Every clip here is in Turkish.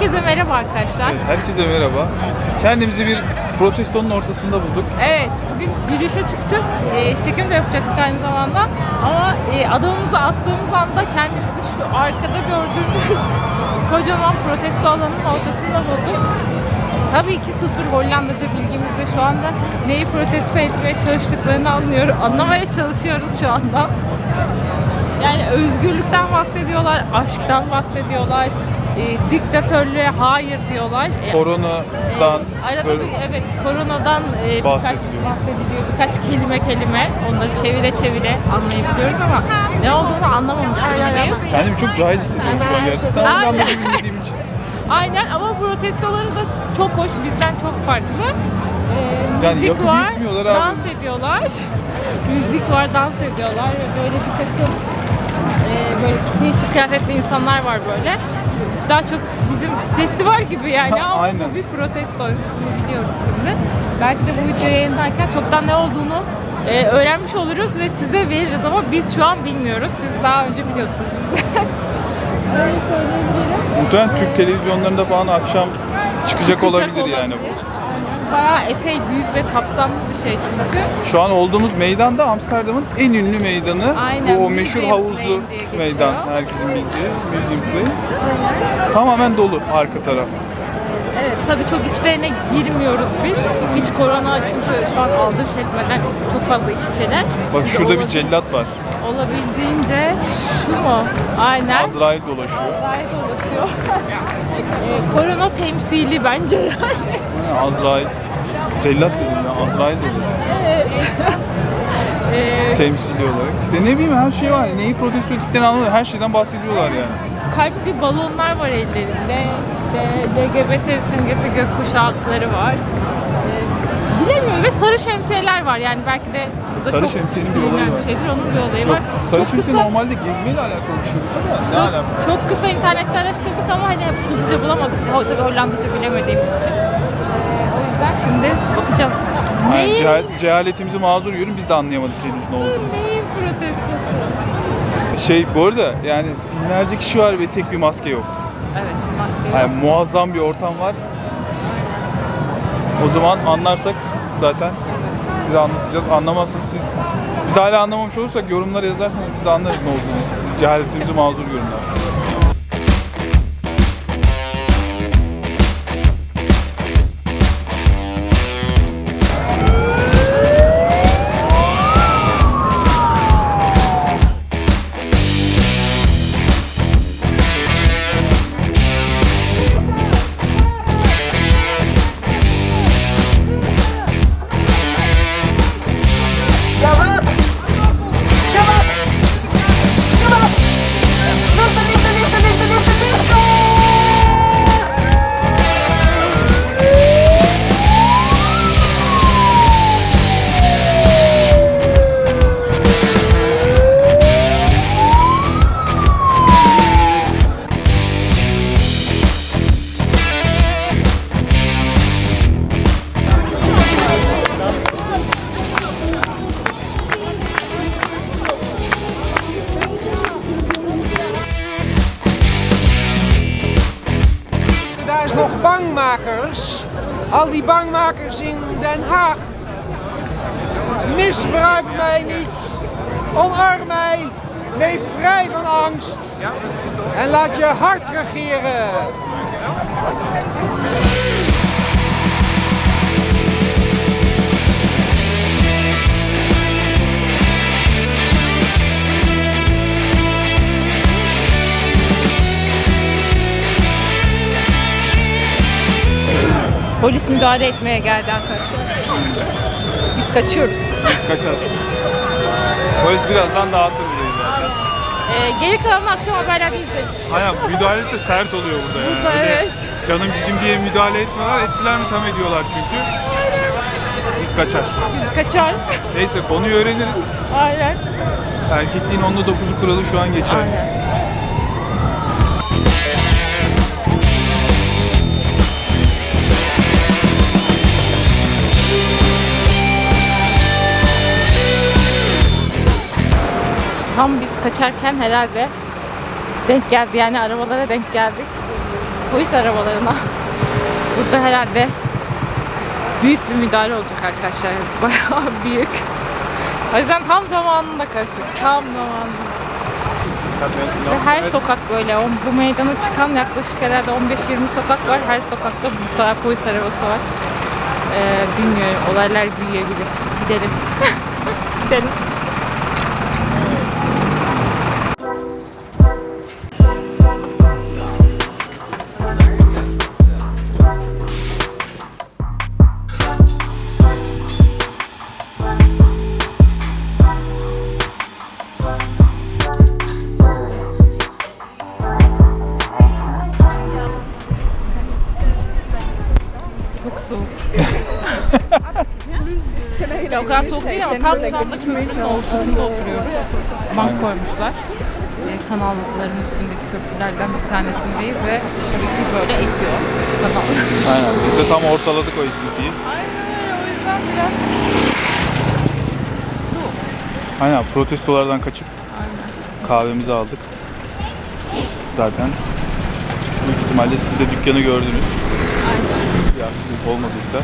Herkese merhaba arkadaşlar. Evet, herkese merhaba. Kendimizi bir protestonun ortasında bulduk. Evet, bugün yürüyüşe çıktık. Ee, çekim de yapacaktık aynı zamanda. Ama e, adımımızı attığımız anda kendimizi şu arkada gördüğümüz kocaman protesto alanının ortasında bulduk. Tabii ki sıfır Hollandaca bilgimizde şu anda neyi protesto etmeye çalıştıklarını anlıyor, anlamaya çalışıyoruz şu anda. Yani özgürlükten bahsediyorlar, aşktan bahsediyorlar, e, diktatörlüğe hayır diyorlar. E, Koronadan ee, arada böyle bir evet koronadan e, birkaç Bahsediliyor. bahsediliyor. Birkaç kelime kelime onları çevire çevire anlayabiliyoruz ama ne olduğunu anlamamış durumdayız. kendimi çok cahil hissediyorum şu an gerçekten. Aynen. Hollanda'yı bilmediğim için. Aynen ama protestoları da çok hoş, bizden çok farklı. Ee, Yani müzik yakıp var, yıkmıyorlar abi. dans ediyorlar. müzik var, dans ediyorlar ve böyle bir takım e, böyle değişik kıyafetli insanlar var böyle. Daha çok bizim festival gibi yani ama Aynen. bu bir protesto bunu biliyoruz şimdi. Belki de bu videoyu yayınlarken çoktan ne olduğunu e, öğrenmiş oluruz ve size veririz ama biz şu an bilmiyoruz. Siz daha önce biliyorsunuz. Öyle söyleyebilirim. Muhtemelen Türk televizyonlarında falan akşam çıkacak, Çıkacak olabilir yani bu. Bayağı epey büyük ve kapsamlı bir şey çünkü. Şu an olduğumuz meydan da Amsterdam'ın en ünlü meydanı. Aynen, o meşhur Museum havuzlu Lane meydan. Herkesin bildiği Museum Lane. Tamamen dolu arka taraf. Evet tabii çok içlerine girmiyoruz biz. Hiç korona çünkü şu an aldırış etmeden çok fazla iç içeler. Bak Biz şurada bir cellat var. Olabildiğince şu mu? Aynen. Azrail dolaşıyor. Azrail dolaşıyor. Ee, korona temsili bence yani. Ha, Azrail. Cellat dedim ya. Azrail dolaşıyor. Evet. Ee, Temsili olarak. İşte ne bileyim her şey var. Neyi protesto ettiklerini anlamadım. Her şeyden bahsediyorlar yani. kalpli balonlar var ellerinde. İşte LGBT simgesi gökkuşakları var. Ee, bilemiyorum ve sarı şemsiyeler var yani belki de bu da Sarı çok şemsiyenin bir bilinen olayı var. bir şeydir. Onun bir olayı Yok, var. sarı çok şemsiye kısa, normalde gezmeyle alakalı bir şey ne çok, alaka? çok kısa internette araştırdık ama hani hızlıca bulamadık. Tabii Hollandaca bilemediğimiz için. Ee, yüzden şimdi bakacağız. Yani Neyin, cehal- cehaletimizi mazur görün biz de anlayamadık henüz ne olduğunu. neyin protestosu? Şey bu arada yani binlerce kişi var ve tek bir maske yok. Evet maske yok. Yani muazzam bir ortam var. O zaman anlarsak zaten size anlatacağız. Anlamazsanız siz biz hala anlamamış olursak yorumlara yazarsanız biz de anlarız ne olduğunu. Cehaletimizi mazur görün. Al die bangmakers in Den Haag. Misbruik mij niet. Omarm mij. Leef vrij van angst. En laat je hart regeren. Polis müdahale etmeye geldi arkadaşlar. Biz kaçıyoruz. Biz kaçar. Polis birazdan dağıtır burayı zaten. Ee, geri kalanını akşam haberlerde izleriz. Aynen müdahalesi de sert oluyor burada yani. Burada Öyle evet. Canım cicim diye müdahale etmiyorlar. Ettiler mi tam ediyorlar çünkü. Biz kaçar. Biz kaçar. Neyse konuyu öğreniriz. Aynen. Erkekliğin onda dokuzu kuralı şu an geçer. Aynen. Tam biz kaçarken herhalde denk geldi yani arabalara denk geldik. polis arabalarına. Burada herhalde büyük bir müdahale olacak arkadaşlar. Bayağı büyük. O yüzden tam zamanında kaçtık. Tam zamanında. Ve her sokak böyle. Bu meydana çıkan yaklaşık herhalde 15-20 sokak var. Her sokakta bu kadar polis arabası var. Ee, bilmiyorum. Olaylar büyüyebilir. Gidelim. Gidelim. Tam şu anda köprünün ortasında oturuyoruz. Bank koymuşlar. Ee, kanalların üstündeki köprülerden bir tanesindeyiz ve tabii ki böyle esiyor kanal. Aynen. Biz de tam ortaladık o esintiyi. Aynen o yüzden biraz. Aynen protestolardan kaçıp Aynen. kahvemizi aldık. Zaten büyük ihtimalle siz de dükkanı gördünüz. Aynen. Bir aksilik olmadıysa.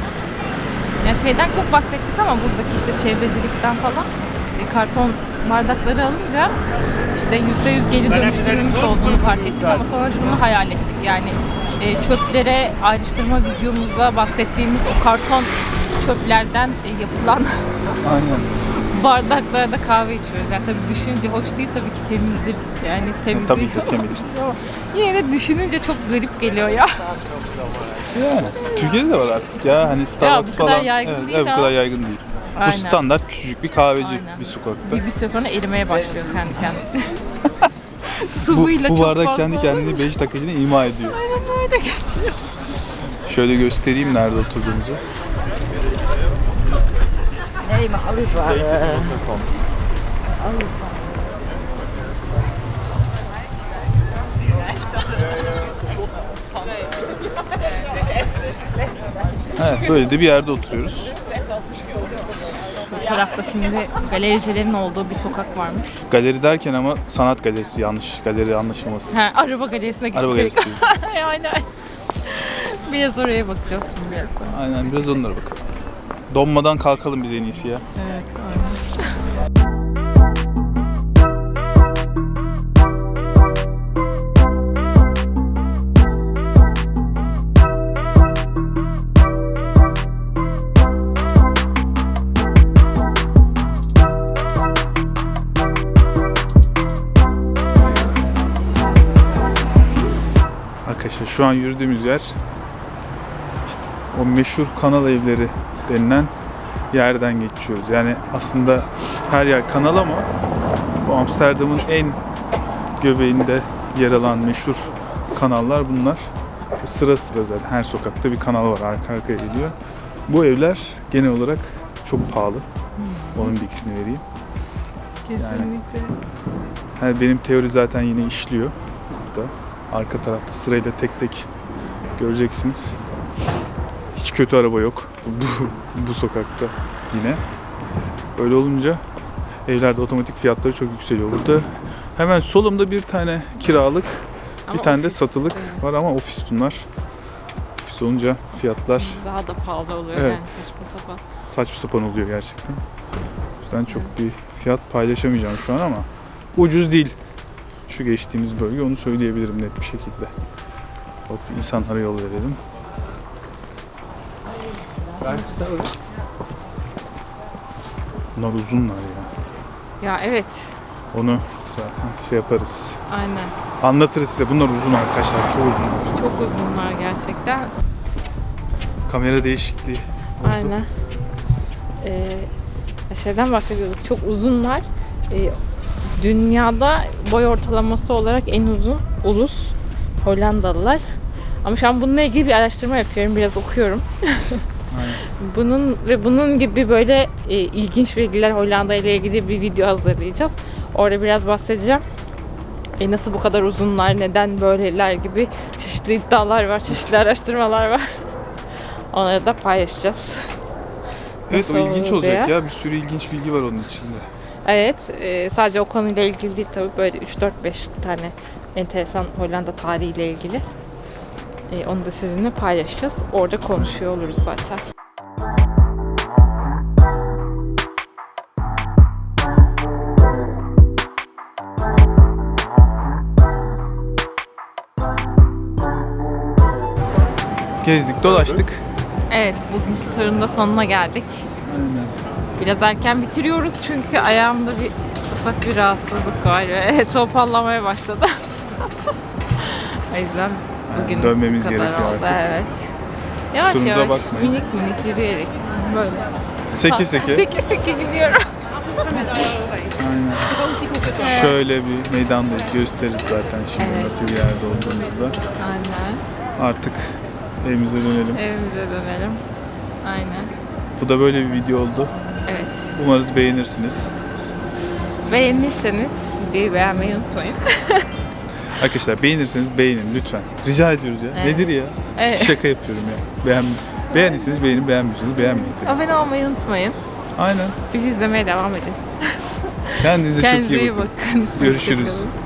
Ya şeyden çok bahsettik ama buradaki işte çevrecilikten falan e, karton bardakları alınca işte %100 geri dönüştürülmüş olduğunu fark ettik ama sonra şunu hayal ettik. Yani e, çöplere ayrıştırma videomuzda bahsettiğimiz o karton çöplerden e, yapılan Aynen. Bardaklarda kahve içiyoruz. Yani tabii düşününce hoş değil tabii ki temizdir. Yani temiz Tabii değil ki temiz. ama Yine de düşününce çok garip geliyor ya. Yani Türkiye'de de var artık ya hani Starbucks bu kadar falan. yaygın evet, değil evet, bu ama- kadar yaygın değil. Aynen. Bu standart küçücük bir kahveci Aynen. bir sokakta. Bir, bir süre sonra erimeye başlıyor kendi kendine. Bu, Sıvıyla bu çok bardak fazla kendi kendini 5 dakika içinde ima ediyor. Aynen öyle geçiyor. Şöyle göstereyim nerede oturduğumuzu. Nee, maar alles waar. eh, Evet böyle de bir yerde oturuyoruz. Bu tarafta şimdi galericilerin olduğu bir sokak varmış. Galeri derken ama sanat galerisi yanlış. Galeri anlaşılmasın. Ha, araba galerisine gittik. Araba galerisi. Aynen. Biraz oraya bakacağız şimdi biraz sonra. Aynen biraz onlara bakalım. Donmadan kalkalım biz en iyisi ya. Evet. Arkadaşlar şu an yürüdüğümüz yer işte o meşhur kanal evleri denilen yerden geçiyoruz. Yani aslında her yer kanal ama bu Amsterdam'ın en göbeğinde yer alan meşhur kanallar bunlar. Sıra sıra zaten her sokakta bir kanal var arka arkaya geliyor. Bu evler genel olarak çok pahalı. Onun bilgisini vereyim. Kesinlikle. Yani benim teori zaten yine işliyor burada. Arka tarafta sırayla tek tek göreceksiniz. Hiç kötü araba yok bu, bu sokakta yine. Öyle olunca evlerde otomatik fiyatları çok yükseliyor. Burada hemen solumda bir tane kiralık, Ama bir tane de ofis, satılık evet. var ama ofis bunlar. Ofis olunca fiyatlar Daha da pahalı oluyor Evet. yani saçma sapan. saçma sapan oluyor gerçekten. O yüzden çok bir fiyat paylaşamayacağım şu an ama ucuz değil. Şu geçtiğimiz bölge onu söyleyebilirim net bir şekilde. Hop insanlara yol verelim. Bunlar uzunlar ya. Ya evet, Onu zaten şey yaparız. aynen. Anlatırız size. Bunlar uzun arkadaşlar. Çok uzun. Çok uzunlar gerçekten. Kamera değişikliği. Aynen. Ee, şeyden bahsediyorduk. Çok uzunlar. Ee, dünyada boy ortalaması olarak en uzun ulus Hollandalılar. Ama şu an bununla ilgili bir araştırma yapıyorum. Biraz okuyorum. bunun ve bunun gibi böyle e, ilginç bilgiler Hollanda ile ilgili bir video hazırlayacağız. Orada biraz bahsedeceğim. E, nasıl bu kadar uzunlar, neden böyleler gibi çeşitli iddialar var, çeşitli araştırmalar var. Onları da paylaşacağız. Evet o ilginç olacak diye. ya. Bir sürü ilginç bilgi var onun içinde. Evet, e, sadece o konuyla ilgili değil tabii böyle 3-4-5 tane enteresan Hollanda tarihiyle ilgili. E, onu da sizinle paylaşacağız. Orada konuşuyor oluruz zaten. Gezdik, dolaştık. Evet, bugünkü turun da sonuna geldik. Aynen. Biraz erken bitiriyoruz çünkü ayağımda bir ufak bir rahatsızlık var ve topallamaya başladı. o yüzden bugün dönmemiz bu kadar gerekiyor oldu. artık. Evet. Yavaş Kusurumuza yavaş, bakmayın. minik minik yürüyerek böyle. Seke seke. Seke seke gidiyorum. Aynen. Şöyle bir meydandayız. Gösteririz zaten şimdi Evet. nasıl bir yerde olduğumuzda. Aynen. Artık evimize dönelim. Evimize dönelim. Aynen. Bu da böyle bir video oldu. Evet. Umarız beğenirsiniz. Beğenirseniz videoyu beğenmeyi unutmayın. Arkadaşlar beğenirseniz beğenin lütfen. Rica ediyoruz ya. Evet. Nedir ya? Evet. Şaka yapıyorum ya. Beğen, beğendiyseniz beğenin, beğenmiyorsanız beğenmeyin. tabii. Abone olmayı unutmayın. Aynen. Bizi izlemeye devam edin. Kendinize Kendinize çok iyi bakın. Görüşürüz. Hoşçakalın.